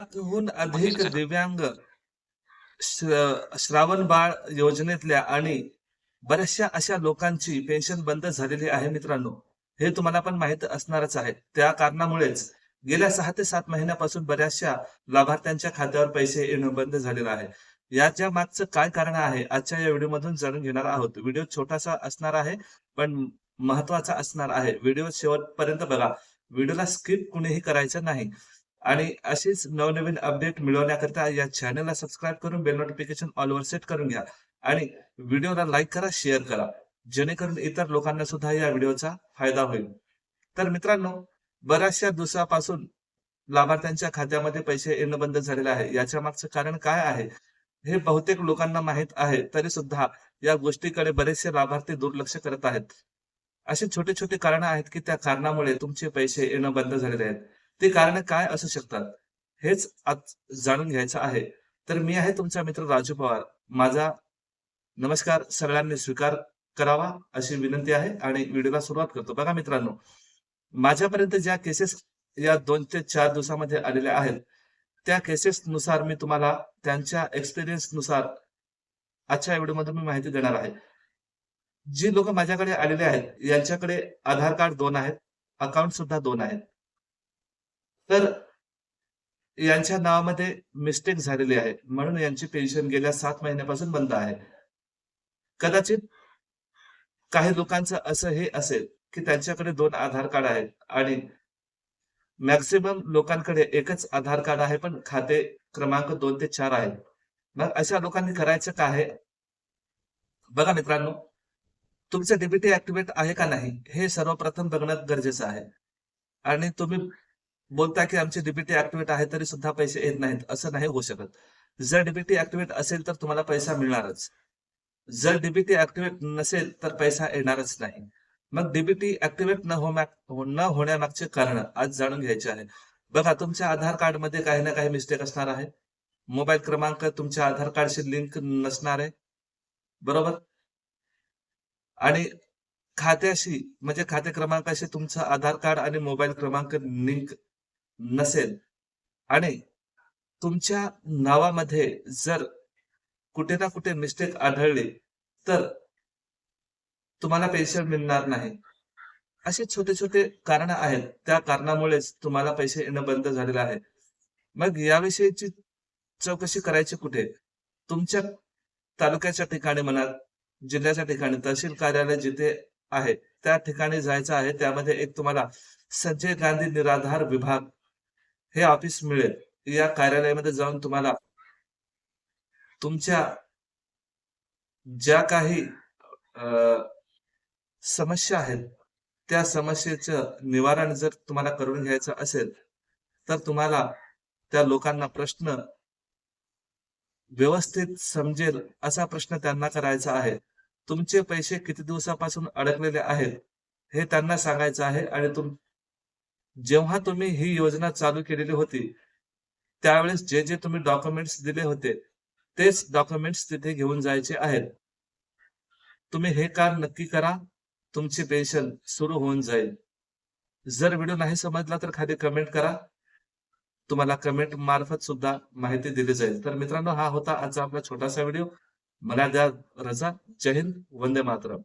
लाखाहून अधिक दिव्यांग श्र- श्रावण बाळ योजनेतल्या आणि बऱ्याचशा अशा लोकांची पेन्शन बंद झालेली आहे मित्रांनो. हे तुम्हाला पण माहीत असणारच आहे. त्या कारणामुळेच गेल्या सहा ते सात महिन्यापासून बऱ्याचशा लाभार्थ्यांच्या खात्यावर पैसे येणं बंद झालेलं आहे. याच्या मागचं काय कारण आहे? आजच्या या व्हिडिओमधून जाणून घेणार आहोत. व्हिडिओ छोटासा असणार आहे पण महत्त्वाचा असणार आहे. व्हिडिओ शेवटपर्यंत बघा. व्हिडिओला स्किप कुणीही करायचं नाही. आणि अशीच नवनवीन अपडेट मिळवण्याकरता या चॅनलला सबस्क्राईब करून बेल नोटिफिकेशन ऑलवर सेट करून घ्या. आणि व्हिडिओला लाईक करा शेअर करा. जेणेकरून इतर लोकांना सुद्धा या व्हिडिओचा फायदा होईल. तर मित्रांनो बऱ्याचशा दिवसापासून लाभार्थ्यांच्या खात्यामध्ये पैसे येणं बंद झालेले आहे. याच्या मागचं कारण काय आहे? हे बहुतेक लोकांना माहीत आहे. तरी सुद्धा या गोष्टीकडे बरेचसे लाभार्थी दुर्लक्ष करत आहेत. अशी छोटे छोटे कारण आहेत की त्या कारणामुळे तुमचे पैसे येणं बंद झालेले आहेत. ते कारण काय असू शकतात हेच आज जाणून घ्यायचं आहे. तर मी आहे तुमचा मित्र राजू पवार. माझा नमस्कार सगळ्यांनी स्वीकार करावा अशी विनंती आहे आणि व्हिडिओला सुरुवात करतो. बघा मित्रांनो माझ्यापर्यंत ज्या केसेस या दोन ते चार दिवसामध्ये आलेल्या आहेत त्या केसेस नुसार मी तुम्हाला त्यांच्या एक्सपिरियन्सनुसार आजच्या व्हिडिओमध्ये मी माहिती देणार आहे. जी लोक माझ्याकडे आलेले आहेत यांच्याकडे आधार कार्ड दोन आहेत अकाउंट सुद्धा दोन आहेत. तर यांच्या नावामध्ये मिस्टेक झालेली आहे. म्हणून यांची पेन्शन गेल्या सात महिन्यापासून बंद आहे. कदाचित काही लोकांचं असं हे असेल की त्यांच्याकडे दोन आधार कार्ड आहेत आणि मॅक्सिमम लोकांकडे एकच आधार कार्ड आहे पण खाते क्रमांक दोन ते चार आहे. मग अशा लोकांनी करायचं काय आहे? बघा मित्रांनो तुमचं डीबीटी ऍक्टिव्हेट आहे का नाही हे सर्वप्रथम बघणं गरजेचं आहे. आणि तुम्ही बोलता की आमचे डीबीटी ऍक्टिव्हेट आहे तरी सुद्धा पैसे येत नाहीत असं नाही होऊ शकत. जर डीबीटी ऍक्टिव्हेट असेल तर तुम्हाला पैसा मिळणारच. जर डीबीटी ऍक्टिव्हेट नसेल तर पैसा येणारच नाही. मग डीबीटी ऍक्टिव्हेट न हो न होण्यामागचे कारण आज जाणून घ्यायचे आहे. बघा तुमच्या आधार कार्डमध्ये काही ना काही मिस्टेक असणार आहे. मोबाईल क्रमांक तुमच्या आधार कार्डशी लिंक नसणार आहे. बरोबर? आणि खात्याशी म्हणजे खाते क्रमांकाशी तुमचा आधार कार्ड आणि मोबाईल क्रमांक लिंक नसेल. आणि तुमच्या नावामध्ये जर कुठे ना कुठे मिस्टेक आढळली तर तुम्हाला पेन्शन मिळणार नाही. असे छोटे छोटे कारण आहेत. त्या कारणामुळेच तुम्हाला पैसे येणं बंद झालेलं आहे. मग याविषयीची चौकशी करायची कुठे? तुमच्या तालुक्याच्या ठिकाणी म्हणा जिल्ह्याच्या ठिकाणी तहसील कार्यालय जिथे आहे त्या ठिकाणी जायचं आहे त्यामध्ये एक तुम्हाला संजय गांधी निराधार विभाग हे ऑफिस मिळेल. या कार्यालयामध्ये जाऊन तुम्हाला तुमच्या ज्या काही समस्या आहेत त्या समस्येचं निवारण जर तुम्हाला करून घ्यायचं असेल तर तुम्हाला त्या लोकांना प्रश्न व्यवस्थित समजेल असा प्रश्न त्यांना करायचा आहे. तुमचे पैसे किती दिवसापासून अडकलेले आहेत हे त्यांना सांगायचं आहे आणि तुम जेव्हा तुम्ही ही योजना चालू केलेली होती त्यावेळेस जे जे तुम्ही डॉक्युमेंट्स दिले होते तेच डॉक्युमेंट्स तिथे घेऊन जायचे आहेत. तुम्ही हे काम नक्की करा तुमची पेन्शन सुरू होऊन जाईल. जर व्हिडिओ नाही समजला तर खाली कमेंट करा. तुम्हाला कमेंट मार्फत सुद्धा माहिती दिली जाईल. तर मित्रांनो हा होता आजचा आपला छोटासा व्हिडिओ मला द्या रजा. जय हिंद. वंदे मातरम.